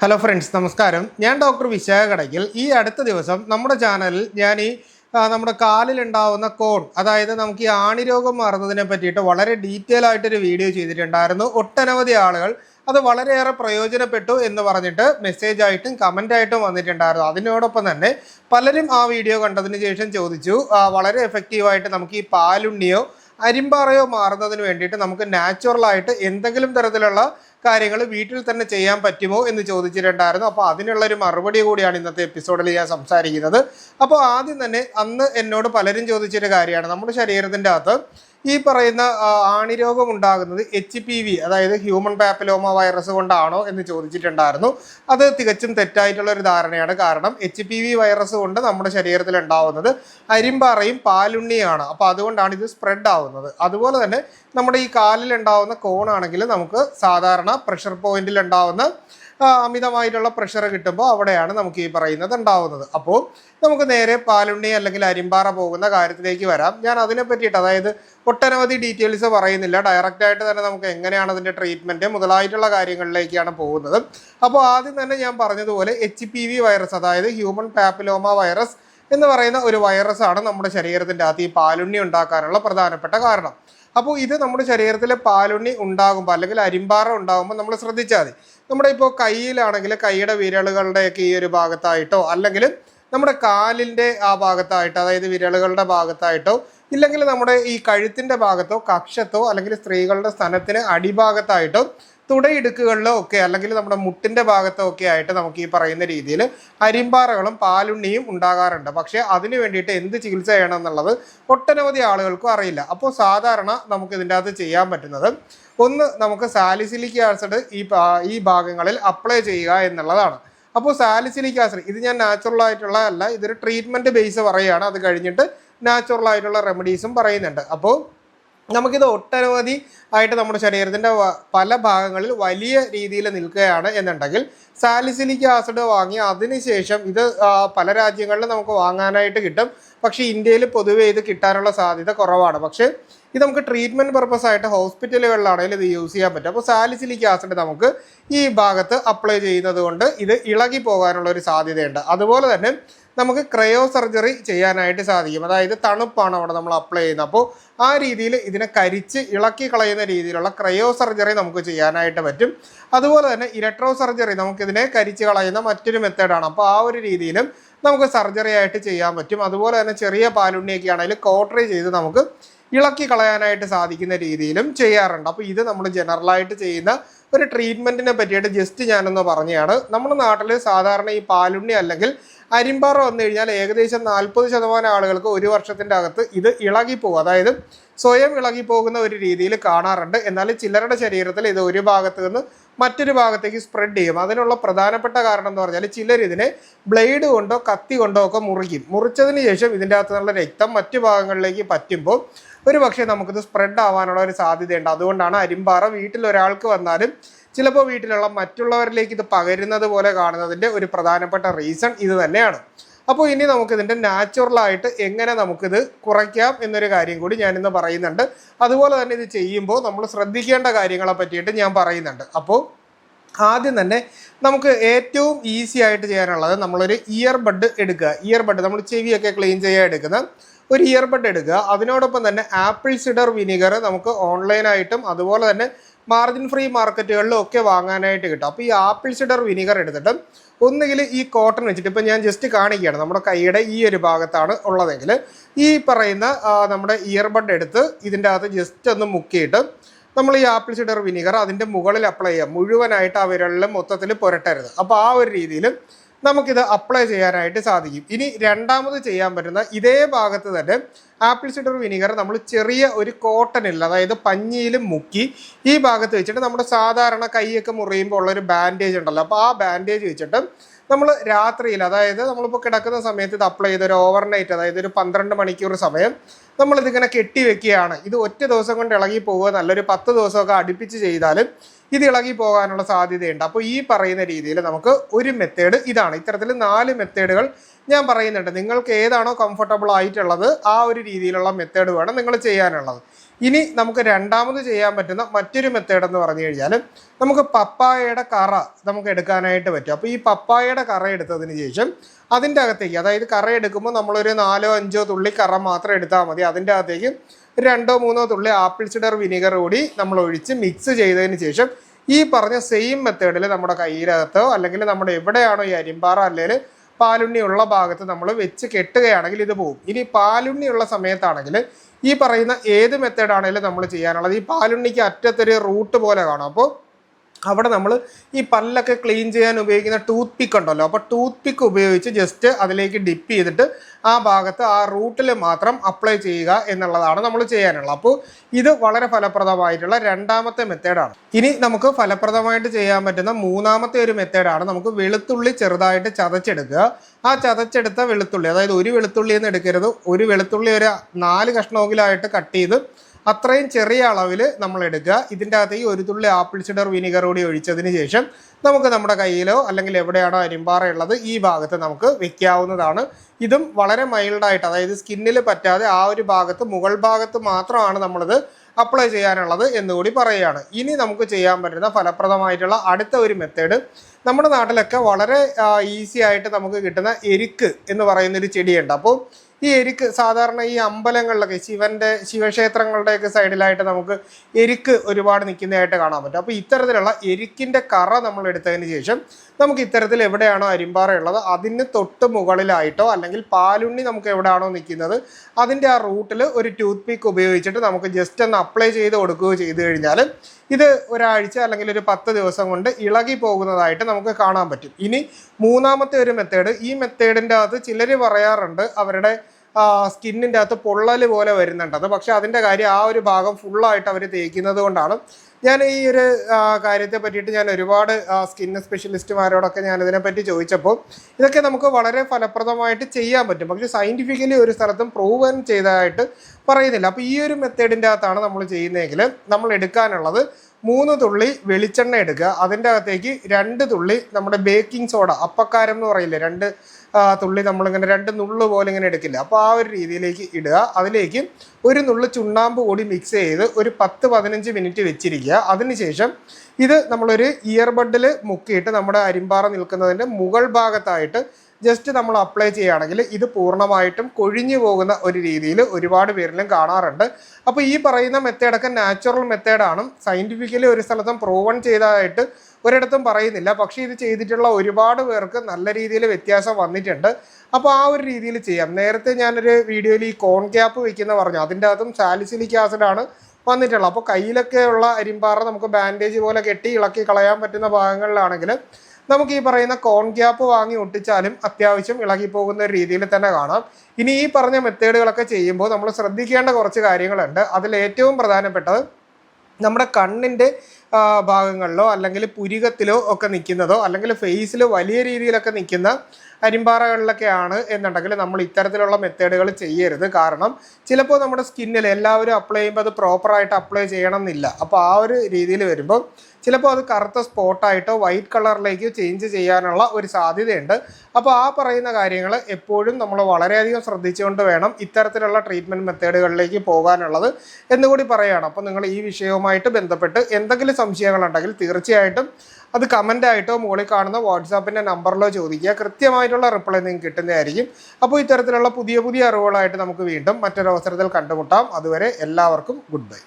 Hello friends നമസ്കാരം. ഞാൻ doctor Vishakha Kadakkal ഈ അടുത്ത ദിവസം നമ്മുടെ ചാനലിൽ ഞാൻ ഈ നമ്മുടെ കാലിലുണ്ടാവുന്ന കോൺ അതായത് നമുക്ക് ഈ ആണിരോഗം മാറുന്നതിനെ പറ്റിയിട്ട് വളരെ ഡീറ്റെയിൽ ആയിട്ടൊരു വീഡിയോ ചെയ്തിട്ടുണ്ടായിരുന്നു. ഒട്ടനവധി ആളുകൾ അത് വളരെയേറെ പ്രയോജനപ്പെട്ടു എന്ന് പറഞ്ഞിട്ട് മെസ്സേജ് ആയിട്ടും കമന്റ് ആയിട്ടും വന്നിട്ടുണ്ടായിരുന്നു. അതിനോടൊപ്പം തന്നെ പലരും ആ വീഡിയോ കണ്ടതിന് ശേഷം ചോദിച്ചു വളരെ എഫക്റ്റീവായിട്ട് നമുക്ക് ഈ പാലുണ്ണിയോ അരിമ്പാറയോ മാറുന്നതിന് വേണ്ടിയിട്ട് നമുക്ക് നാച്ചുറലായിട്ട് എന്തെങ്കിലും തരത്തിലുള്ള കാര്യങ്ങൾ വീട്ടിൽ തന്നെ ചെയ്യാൻ പറ്റുമോ എന്ന് ചോദിച്ചിട്ടുണ്ടായിരുന്നു. അപ്പോൾ അതിനുള്ള ഒരു മറുപടി കൂടിയാണ് ഇന്നത്തെ എപ്പിസോഡിൽ ഞാൻ സംസാരിക്കുന്നത്. അപ്പോൾ ആദ്യം തന്നെ അന്ന് എന്നോട് പലരും ചോദിച്ചൊരു കാര്യമാണ്. നമ്മുടെ ശരീരത്തിന്റെ അകത്ത് ഈ പറയുന്ന ആണിരോഗം ഉണ്ടാകുന്നത് എച്ച് പി വി അതായത് ഹ്യൂമൻ പാപ്പിലോമ വൈറസ് കൊണ്ടാണോ എന്ന് ചോദിച്ചിട്ടുണ്ടായിരുന്നു. അത് തികച്ചും തെറ്റായിട്ടുള്ള ഒരു ധാരണയാണ്. കാരണം എച്ച് പി വി വൈറസ് കൊണ്ട് നമ്മുടെ ശരീരത്തിൽ ഉണ്ടാവുന്നത് അരിമ്പാറയും പാലുണ്ണിയാണ്. അപ്പോൾ അതുകൊണ്ടാണ് ഇത് സ്പ്രെഡ് ആവുന്നത്. അതുപോലെ തന്നെ നമ്മുടെ ഈ കാലിൽ ഉണ്ടാവുന്ന കോണാണെങ്കിൽ നമുക്ക് സാധാരണ പ്രഷർ പോയിന്റിൽ ഉണ്ടാവുന്ന അമിതമായിട്ടുള്ള പ്രഷർ കിട്ടുമ്പോൾ അവിടെയാണ് നമുക്ക് ഈ പറയുന്നത് ഉണ്ടാവുന്നത്. അപ്പോൾ നമുക്ക് നേരെ പാലുണ്ണി അല്ലെങ്കിൽ അരിമ്പാറ പോകുന്ന കാര്യത്തിലേക്ക് വരാം. ഞാൻ അതിനെ പറ്റിയിട്ട് അതായത് ഒട്ടനവധി ഡീറ്റെയിൽസ് പറയുന്നില്ല. ഡയറക്റ്റായിട്ട് തന്നെ നമുക്ക് എങ്ങനെയാണ് അതിന്റെ ട്രീറ്റ്മെന്റ് മുതലായിട്ടുള്ള കാര്യങ്ങളിലേക്കാണ് പോകുന്നത്. അപ്പോൾ ആദ്യം തന്നെ ഞാൻ പറഞ്ഞതുപോലെ എച്ച് വൈറസ് അതായത് ഹ്യൂമൻ പാപ്പിലോമ വൈറസ് എന്ന് പറയുന്ന ഒരു വൈറസ് ആണ് നമ്മുടെ ശരീരത്തിന്റെ അകത്ത് ഈ പാലുണ്ണി ഉണ്ടാക്കാനുള്ള പ്രധാനപ്പെട്ട കാരണം. അപ്പോൾ ഇത് നമ്മുടെ ശരീരത്തിൽ പാലുണ്ണി ഉണ്ടാകുമ്പോൾ അല്ലെങ്കിൽ അരിമ്പാറ ഉണ്ടാകുമ്പോൾ നമ്മൾ ശ്രദ്ധിച്ചാൽ മതി. നമ്മുടെ ഇപ്പോൾ കയ്യിലാണെങ്കിൽ കൈയുടെ വിരലുകളുടെയൊക്കെ ഈ ഒരു ഭാഗത്തായിട്ടോ അല്ലെങ്കിൽ നമ്മുടെ കാലിന്റെ ആ ഭാഗത്തായിട്ടോ അതായത് വിരലുകളുടെ ഭാഗത്തായിട്ടോ ഇല്ലെങ്കിൽ നമ്മുടെ ഈ കഴുത്തിന്റെ ഭാഗത്തോ കക്ഷത്തോ അല്ലെങ്കിൽ സ്ത്രീകളുടെ സ്ഥലത്തിന് അടിഭാഗത്തായിട്ടോ തുടയിടുക്കുകളിലോ ഒക്കെ അല്ലെങ്കിൽ നമ്മുടെ മുട്ടിന്റെ ഭാഗത്തോ ഒക്കെ ആയിട്ട് നമുക്ക് ഈ പറയുന്ന രീതിയിൽ അരിമ്പാറകളും പാലുണ്ണിയും ഉണ്ടാകാറുണ്ട്. പക്ഷേ അതിന് വേണ്ടിയിട്ട് എന്ത് ചികിത്സ ചെയ്യണം എന്നുള്ളത് ഒട്ടനവധി ആളുകൾക്കും അറിയില്ല. അപ്പോൾ സാധാരണ നമുക്ക് ഇതിന്റെ അകത്ത് ചെയ്യാൻ പറ്റുന്നത് ഒന്ന് നമുക്ക് സാലിസിലിക് ആസിഡ് ഈ ഈ ഭാഗങ്ങളിൽ അപ്ലൈ ചെയ്യുക എന്നുള്ളതാണ്. അപ്പോൾ സാലിസിലിക് ആസിഡ് ഇത് ഞാൻ നാച്ചുറൽ ആയിട്ടുള്ള അല്ല ഇതൊരു ട്രീറ്റ്മെന്റ് ബേസ് പറയുകയാണ്. അത് കഴിഞ്ഞിട്ട് നാച്ചുറൽ ആയിട്ടുള്ള റെമഡീസും പറയുന്നുണ്ട്. അപ്പോൾ നമുക്കിത് ഒട്ടനവധി ആയിട്ട് നമ്മുടെ ശരീരത്തിന്റെ പല ഭാഗങ്ങളിൽ വലിയ രീതിയിൽ നിൽക്കുകയാണ് എന്നുണ്ടെങ്കിൽ സാലിസിലിക് ആസിഡ് വാങ്ങി അതിനുശേഷം ഇത് പല രാജ്യങ്ങളിലും നമുക്ക് വാങ്ങാനായിട്ട് കിട്ടും. പക്ഷേ ഇന്ത്യയിൽ പൊതുവെ ഇത് കിട്ടാനുള്ള സാധ്യത കുറവാണ്. പക്ഷേ ഇത് നമുക്ക് ട്രീറ്റ്മെന്റ് പർപ്പസ് ആയിട്ട് ഹോസ്പിറ്റലുകളിലാണെങ്കിലും ഇത് യൂസ് ചെയ്യാൻ പറ്റും. അപ്പോൾ സാലിസിലിക് ആസിഡ് നമുക്ക് ഈ ഭാഗത്ത് അപ്ലൈ ചെയ്യുന്നത് കൊണ്ട് ഇത് ഇളകി പോകാനുള്ള ഒരു സാധ്യതയുണ്ട്. അതുപോലെ തന്നെ നമുക്ക് ക്രയോ സർജറി ചെയ്യാനായിട്ട് സാധിക്കും. അതായത് തണുപ്പാണ് അവിടെ നമ്മൾ അപ്ലൈ ചെയ്യുന്നത്. അപ്പോൾ ആ രീതിയിൽ ഇതിനെ കരിച്ച് ഇളക്കി കളയുന്ന രീതിയിലുള്ള ക്രയോ സർജറി നമുക്ക് ചെയ്യാനായിട്ട് പറ്റും. അതുപോലെ തന്നെ ഇലക്ട്രോ സർജറി നമുക്കിതിനെ കരിച്ച് കളയുന്ന മറ്റൊരു മെത്തേഡാണ് അപ്പോൾ ആ ഒരു രീതിയിലും നമുക്ക് സർജറി ആയിട്ട് ചെയ്യാൻ പറ്റും. അതുപോലെ തന്നെ ചെറിയ പാലുണ്ണിയൊക്കെ ആണെങ്കിൽ കോട്ടറി ചെയ്ത് നമുക്ക് ഇളക്കി കളയാനായിട്ട് സാധിക്കുന്ന രീതിയിലും ചെയ്യാറുണ്ട്. അപ്പോൾ ഇത് നമ്മൾ ജനറലായിട്ട് ചെയ്യുന്ന ഒരു ട്രീറ്റ്മെന്റിനെ പറ്റിയിട്ട് ജസ്റ്റ് ഞാനൊന്ന് പറഞ്ഞതാണ്. നമ്മുടെ നാട്ടിൽ സാധാരണ ഈ പാലുണ്ണി അല്ലെങ്കിൽ അരിമ്പാറ വന്നു കഴിഞ്ഞാൽ ഏകദേശം നാൽപ്പത് ശതമാനം ആളുകൾക്ക് ഒരു വർഷത്തിന്റെ അകത്ത് ഇത് ഇളകിപ്പോകും അതായത് സ്വയം ഇളകിപ്പോകുന്ന ഒരു രീതിയിൽ കാണാറുണ്ട്. എന്നാൽ ചിലരുടെ ശരീരത്തിൽ ഇത് ഒരു ഭാഗത്ത് നിന്ന് മറ്റൊരു ഭാഗത്തേക്ക് സ്പ്രെഡ് ചെയ്യും. അതിനുള്ള പ്രധാനപ്പെട്ട കാരണം എന്ന് പറഞ്ഞാൽ ചിലർ ഇതിനെ ബ്ലേഡ് കൊണ്ടോ കത്തി കൊണ്ടോ ഒക്കെ മുറിക്കും. മുറിച്ചതിന് ശേഷം ഇതിന്റെ അകത്ത് നിന്നുള്ള രക്തം മറ്റു ഭാഗങ്ങളിലേക്ക് പറ്റുമ്പോൾ ഒരു പക്ഷേ നമുക്കിത് സ്പ്രെഡ് ആവാനുള്ള ഒരു സാധ്യതയുണ്ട്. അതുകൊണ്ടാണ് അരിമ്പാറ വീട്ടിൽ ഒരാൾക്ക് വന്നാലും ചിലപ്പോൾ വീട്ടിലുള്ള മറ്റുള്ളവരിലേക്ക് ഇത് പകരുന്നത് പോലെ കാണുന്നതിന്റെ ഒരു പ്രധാനപ്പെട്ട റീസൺ ഇത് തന്നെയാണ്. അപ്പോൾ ഇനി നമുക്കിതിന്റെ നാച്ചുറലായിട്ട് എങ്ങനെ നമുക്കിത് കുറയ്ക്കാം എന്നൊരു കാര്യം കൂടി ഞാനിന്ന് പറയുന്നുണ്ട്. അതുപോലെ തന്നെ ഇത് ചെയ്യുമ്പോൾ നമ്മൾ ശ്രദ്ധിക്കേണ്ട കാര്യങ്ങളെ പറ്റിയിട്ട് ഞാൻ പറയുന്നുണ്ട്. അപ്പോൾ ആദ്യം തന്നെ നമുക്ക് ഏറ്റവും ഈസി ആയിട്ട് ചെയ്യാനുള്ളത് നമ്മളൊരു ഇയർബഡ് എടുക്കുക. ഇയർബഡ് നമ്മൾ ചെവിയൊക്കെ ക്ലീൻ ചെയ്യാൻ എടുക്കുന്ന ഒരു ഇയർബഡ് എടുക്കുക. അതിനോടൊപ്പം തന്നെ ആപ്പിൾ സിഡർ വിനിഗർ നമുക്ക് ഓൺലൈനായിട്ടും അതുപോലെ തന്നെ മാർജിൻ ഫ്രീ മാർക്കറ്റുകളിലും ഒക്കെ വാങ്ങാനായിട്ട് കിട്ടും. അപ്പോൾ ഈ ആപ്പിൾ സിഡർ വിനിഗർ എടുത്തിട്ട് ഒന്നുകിൽ ഈ കോട്ടൺ വെച്ചിട്ട് ഇപ്പം ഞാൻ ജസ്റ്റ് കാണിക്കുകയാണ്. നമ്മുടെ കൈയുടെ ഈ ഒരു ഭാഗത്താണ് ഉള്ളതെങ്കിൽ ഈ പറയുന്ന നമ്മുടെ ഇയർബഡ് എടുത്ത് ഇതിന്റെ അകത്ത് ജസ്റ്റ് ഒന്ന് മുക്കിയിട്ട് നമ്മൾ ഈ ആപ്പിൾ സിഡർ വിനിഗർ അതിന്റെ മുകളിൽ അപ്ലൈ ചെയ്യാം. മുഴുവനായിട്ട് ആ വിരലിൽ മൊത്തത്തിൽ പുരട്ടരുത്. അപ്പോൾ ആ ഒരു രീതിയിൽ നമുക്കിത് അപ്ലൈ ചെയ്യാനായിട്ട് സാധിക്കും. ഇനി രണ്ടാമത് ചെയ്യാൻ പറ്റുന്ന ഇതേ ഭാഗത്ത് തന്നെ ആപ്പിൾ സിഡർ വിനീഗർ നമ്മൾ ചെറിയ ഒരു കോട്ടണിൽ അതായത് പഞ്ഞിയിലും മുക്കി ഈ ഭാഗത്ത് വെച്ചിട്ട് നമ്മുടെ സാധാരണ കൈയൊക്കെ മുറിയുമ്പോൾ ഉള്ളൊരു ബാൻഡേജ് ഉണ്ടല്ലോ. അപ്പോൾ ആ ബാൻഡേജ് വെച്ചിട്ട് നമ്മൾ രാത്രിയിൽ അതായത് നമ്മളിപ്പോൾ കിടക്കുന്ന സമയത്ത് ഇത് അപ്ലൈ ചെയ്ത് ഒരു ഓവർനൈറ്റ് അതായത് ഒരു പന്ത്രണ്ട് മണിക്കൂർ സമയം നമ്മളിതിങ്ങനെ കെട്ടി വെക്കുകയാണ്. ഇത് ഒറ്റ ദിവസം കൊണ്ട് ഇളകി പോവുക നല്ലൊരു പത്ത് ദിവസമൊക്കെ അടുപ്പിച്ച് ചെയ്താലും ഇത് ഇളകി പോകാനുള്ള സാധ്യതയുണ്ട്. അപ്പോൾ ഈ പറയുന്ന രീതിയിൽ നമുക്ക് ഒരു മെത്തേഡ് ഇതാണ്. ഇത്തരത്തിൽ നാല് മെത്തേഡുകൾ ഞാൻ പറയുന്നുണ്ട്. നിങ്ങൾക്ക് ഏതാണോ കംഫർട്ടബിൾ ആയിട്ടുള്ളത് ആ ഒരു രീതിയിലുള്ള മെത്തേഡ് വേണം നിങ്ങൾ ചെയ്യാനുള്ളത്. ഇനി നമുക്ക് രണ്ടാമത് ചെയ്യാൻ പറ്റുന്ന മറ്റൊരു മെത്തേഡ് എന്ന് പറഞ്ഞു കഴിഞ്ഞാൽ നമുക്ക് പപ്പായയുടെ കറ നമുക്ക് എടുക്കാനായിട്ട് പറ്റും. അപ്പോൾ ഈ പപ്പായയുടെ കറ എടുത്തതിന് ശേഷം അതിന്റെ അകത്തേക്ക് അതായത് കറ എടുക്കുമ്പോൾ നമ്മളൊരു നാലോ അഞ്ചോ തുള്ളി കറ മാത്രം എടുത്താൽ മതി. അതിന്റെ അകത്തേക്ക് രണ്ടോ മൂന്നോ തുള്ളി ആപ്പിൾ സിഡർ വിനീഗർ കൂടി നമ്മൾ ഒഴിച്ച് മിക്സ് ചെയ്തതിന് ശേഷം ഈ പറഞ്ഞ സെയിം മെത്തേഡിൽ നമ്മുടെ കയ്യിലകത്തോ അല്ലെങ്കിൽ നമ്മുടെ എവിടെയാണോ ഈ അരിമ്പാറ അല്ലെങ്കിൽ പാലുണ്ണിയുള്ള ഭാഗത്ത് നമ്മൾ വെച്ച് കെട്ടുകയാണെങ്കിൽ ഇത് പോകും. ഇനി പാലുണ്ണിയുള്ള സമയത്താണെങ്കിൽ ഈ പറയുന്ന ഏത് മെത്തേഡാണെങ്കിലും നമ്മൾ ചെയ്യാനുള്ളത്. ഈ പാലുണ്ണിക്ക് അറ്റത്തൊരു റൂട്ട് പോലെ കാണും. അപ്പോൾ അവിടെ നമ്മൾ ഈ പല്ലൊക്കെ ക്ലീൻ ചെയ്യാൻ ഉപയോഗിക്കുന്ന ടൂത്ത് പിക്ക് ഉണ്ടല്ലോ. അപ്പോൾ ടൂത്ത് പിക്ക് ഉപയോഗിച്ച് ജസ്റ്റ് അതിലേക്ക് ഡിപ്പ് ചെയ്തിട്ട് ആ ഭാഗത്ത് ആ റൂട്ടിൽ മാത്രം അപ്ലൈ ചെയ്യുക എന്നുള്ളതാണ് നമ്മൾ ചെയ്യാനുള്ളത്. അപ്പോൾ ഇത് വളരെ ഫലപ്രദമായിട്ടുള്ള രണ്ടാമത്തെ മെത്തേഡാണ് ഇനി നമുക്ക് ഫലപ്രദമായിട്ട് ചെയ്യാൻ പറ്റുന്ന മൂന്നാമത്തെ ഒരു മെത്തേഡാണ് നമുക്ക് വെളുത്തുള്ളി ചെറുതായിട്ട് ചതച്ചെടുക്കുക. ആ ചതച്ചെടുത്ത വെളുത്തുള്ളി അതായത് ഒരു വെളുത്തുള്ളി എന്ന് എടുക്കരുത്. ഒരു വെളുത്തുള്ളി ഒരു നാല് കഷ്ണമെങ്കിലായിട്ട് കട്ട് ചെയ്ത് അത്രയും ചെറിയ അളവിൽ നമ്മൾ എടുക്കുക. ഇതിന്റെ അകത്ത് ഈ ഒരു തുള്ളി ആപ്പിൾ സിഡർ വിനിഗർ കൂടി ഒഴിച്ചതിന് ശേഷം നമുക്ക് നമ്മുടെ കയ്യിലോ അല്ലെങ്കിൽ എവിടെയാണോ അരിമ്പാറ ഉള്ളത് ഈ ഭാഗത്ത് നമുക്ക് വെക്കാവുന്നതാണ്. ഇതും വളരെ മൈൽഡായിട്ട് അതായത് സ്കിന്നിൽ പറ്റാതെ ആ ഒരു ഭാഗത്ത് മുകൾ ഭാഗത്ത് മാത്രമാണ് നമ്മളിത് അപ്ലൈ ചെയ്യാനുള്ളത് എന്നുകൂടി പറയുകയാണ്. ഇനി നമുക്ക് ചെയ്യാൻ പറ്റുന്ന ഫലപ്രദമായിട്ടുള്ള അടുത്ത ഒരു മെത്തേഡ് നമ്മുടെ നാട്ടിലൊക്കെ വളരെ ഈസി ആയിട്ട് നമുക്ക് കിട്ടുന്ന എരിക്ക് എന്ന് പറയുന്നൊരു ചെടിയുണ്ട്. അപ്പോൾ ഈ എരിക്ക് സാധാരണ ഈ അമ്പലങ്ങളിലൊക്കെ ശിവന്റെ ശിവക്ഷേത്രങ്ങളുടെയൊക്കെ സൈഡിലായിട്ട് നമുക്ക് എരിക്ക് ഒരുപാട് നിൽക്കുന്നതായിട്ട് കാണാൻ പറ്റും. അപ്പോൾ ഇത്തരത്തിലുള്ള എരിക്കിന്റെ കറ നമ്മൾ എടുത്തതിന് ശേഷം നമുക്ക് ഇത്തരത്തിൽ എവിടെയാണോ അരിമ്പാറ ഉള്ളത് അതിന് തൊട്ട് മുകളിലായിട്ടോ അല്ലെങ്കിൽ പാലുണ്ണി നമുക്ക് എവിടെയാണോ നിൽക്കുന്നത് അതിന്റെ ആ റൂട്ടിൽ ഒരു ടൂത്ത് പിക്ക് ഉപയോഗിച്ചിട്ട് നമുക്ക് ജസ്റ്റ് ഒന്ന് അപ്ലൈ ചെയ്ത് കൊടുക്കുകയോ ചെയ്തു കഴിഞ്ഞാൽ ഇത് ഒരാഴ്ച അല്ലെങ്കിൽ ഒരു പത്ത് ദിവസം കൊണ്ട് ഇളകി പോകുന്നതായിട്ട് നമുക്ക് കാണാൻ പറ്റും. ഇനി മൂന്നാമത്തെ ഒരു മെത്തേഡ് ഈ മെത്തേഡിന്റെ അകത്ത് ചിലർ പറയാറുണ്ട് അവരുടെ സ്കിന്നിന്റെ അകത്ത് പൊള്ളൽ പോലെ വരുന്നുണ്ട്. അത് പക്ഷേ അതിന്റെ കാര്യം ആ ഒരു ഭാഗം ഫുള്ളായിട്ട് അവർ തേക്കുന്നത് കൊണ്ടാണ്. ഞാൻ ഈ ഒരു കാര്യത്തെ പറ്റിയിട്ട് ഞാൻ ഒരുപാട് സ്കിൻ സ്പെഷ്യലിസ്റ്റുമാരോടൊക്കെ ഞാൻ ഇതിനെപ്പറ്റി ചോദിച്ചപ്പോൾ ഇതൊക്കെ നമുക്ക് വളരെ ഫലപ്രദമായിട്ട് ചെയ്യാൻ പറ്റും. പക്ഷേ സയന്റിഫിക്കലി ഒരു സ്ഥലത്തും പ്രൂവൻ ചെയ്തതായിട്ട് പറയുന്നില്ല. അപ്പോൾ ഈ ഒരു മെത്തേഡിന്റെ അകത്താണ് നമ്മൾ ചെയ്യുന്നതെങ്കിൽ നമ്മൾ എടുക്കാനുള്ളത് മൂന്ന് തുള്ളി വെളിച്ചെണ്ണ എടുക്കുക. അതിന്റെ അകത്തേക്ക് രണ്ട് തുള്ളി നമ്മുടെ ബേക്കിംഗ് സോഡ അപ്പക്കാരം എന്ന് പറയില്ലേ രണ്ട് തുള്ളി നമ്മളിങ്ങനെ രണ്ട് നുള്ളു പോലെ ഇങ്ങനെ എടുക്കില്ല. അപ്പോൾ ആ ഒരു രീതിയിലേക്ക് ഇടുക. അതിലേക്ക് ഒരു നുള്ളു ചുണ്ണാമ്പ് കൂടി മിക്സ് ചെയ്ത് ഒരു പത്ത് പതിനഞ്ച് മിനിറ്റ് വെച്ചിരിക്കുക. അതിനുശേഷം ഇത് നമ്മളൊരു ഇയർബഡിൽ മുക്കിയിട്ട് നമ്മുടെ അരിമ്പാറ നിൽക്കുന്നതിന്റെ മുകൾ ഭാഗത്തായിട്ട് ജസ്റ്റ് നമ്മൾ അപ്ലൈ ചെയ്യുകയാണെങ്കിൽ ഇത് പൂർണമായിട്ടും കൊഴിഞ്ഞു പോകുന്ന ഒരു രീതിയിൽ ഒരുപാട് പേരിലും കാണാറുണ്ട്. അപ്പോൾ ഈ പറയുന്ന മെത്തേഡൊക്കെ നാച്ചുറൽ മെത്തേഡാണ് സയന്റിഫിക്കലി ഒരു സ്ഥലത്തും പ്രൂവൺ ചെയ്തതായിട്ട് ഒരിടത്തും പറയുന്നില്ല. പക്ഷേ ഇത് ചെയ്തിട്ടുള്ള ഒരുപാട് പേർക്ക് നല്ല രീതിയിൽ വ്യത്യാസം വന്നിട്ടുണ്ട്. അപ്പോൾ ആ ഒരു രീതിയിൽ ചെയ്യാം. നേരത്തെ ഞാനൊരു വീഡിയോയിൽ ഈ കോൺ ക്യാപ്പ് വെക്കുന്ന പറഞ്ഞു. അതിന്റെ അകത്തും സാലിസിലിക് ആസിഡാണ് വന്നിട്ടുള്ളത്. അപ്പോൾ കയ്യിലൊക്കെ ഉള്ള അരിമ്പാറ നമുക്ക് ബാൻഡേജ് പോലെ കെട്ടി ഇളക്കി കളയാൻ പറ്റുന്ന ഭാഗങ്ങളിലാണെങ്കിൽ നമുക്ക് ഈ പറയുന്ന കോൺ ഗ്യാപ്പ് വാങ്ങി ഒട്ടിച്ചാലും അത്യാവശ്യം ഇളകിപ്പോകുന്ന രീതിയിൽ തന്നെ കാണാം. ഇനി ഈ പറഞ്ഞ മെത്തേഡുകളൊക്കെ ചെയ്യുമ്പോൾ നമ്മൾ ശ്രദ്ധിക്കേണ്ട കുറച്ച് കാര്യങ്ങളുണ്ട്. അതിൽ ഏറ്റവും പ്രധാനപ്പെട്ടത് നമ്മുടെ കണ്ണിന്റെ ഭാഗങ്ങളിലോ അല്ലെങ്കിൽ പുരികത്തിലോ ഒക്കെ നിൽക്കുന്നതോ അല്ലെങ്കിൽ ഫേസിൽ വലിയ രീതിയിലൊക്കെ നിൽക്കുന്ന അരിമ്പാറകളിലൊക്കെയാണ് എന്നുണ്ടെങ്കിൽ നമ്മൾ ഇത്തരത്തിലുള്ള മെത്തേഡുകൾ ചെയ്യരുത്. കാരണം ചിലപ്പോൾ നമ്മുടെ സ്കിന്നിൽ എല്ലാവരും അപ്ലൈ ചെയ്യുമ്പോൾ അത് പ്രോപ്പറായിട്ട് അപ്ലൈ ചെയ്യണം എന്നില്ല അപ്പോൾ ആ ഒരു രീതിയിൽ വരുമ്പോൾ ചിലപ്പോൾ അത് കറുത്ത സ്പോട്ടായിട്ടോ വൈറ്റ് കളറിലേക്ക് ചേഞ്ച് ചെയ്യാനുള്ള ഒരു സാധ്യതയുണ്ട്. അപ്പോൾ ആ പറയുന്ന കാര്യങ്ങൾ എപ്പോഴും നമ്മൾ വളരെയധികം ശ്രദ്ധിച്ചുകൊണ്ട് വേണം ഇത്തരത്തിലുള്ള ട്രീറ്റ്മെന്റ് മെത്തേഡുകളിലേക്ക് പോകാനുള്ളത് എന്നുകൂടി പറയുകയാണ്. അപ്പോൾ നിങ്ങൾ ഈ വിഷയവുമായിട്ട് ബന്ധപ്പെട്ട് എന്തെങ്കിലും സംശയങ്ങളുണ്ടെങ്കിൽ തീർച്ചയായിട്ടും അത് കമന്റ് ആയിട്ടോ മുകളിൽ കാണുന്ന വാട്സാപ്പിന്റെ നമ്പറിലോ ചോദിക്കുക. കൃത്യമായിട്ടുള്ള റിപ്ലൈ നിങ്ങൾക്ക് കിട്ടുന്നതായിരിക്കും. അപ്പോൾ ഇത്തരത്തിലുള്ള പുതിയ പുതിയ അറിവുകളായിട്ട് നമുക്ക് വീണ്ടും മറ്റൊരവസരത്തിൽ കണ്ടുമുട്ടാം. അതുവരെ എല്ലാവർക്കും ഗുഡ് ബൈ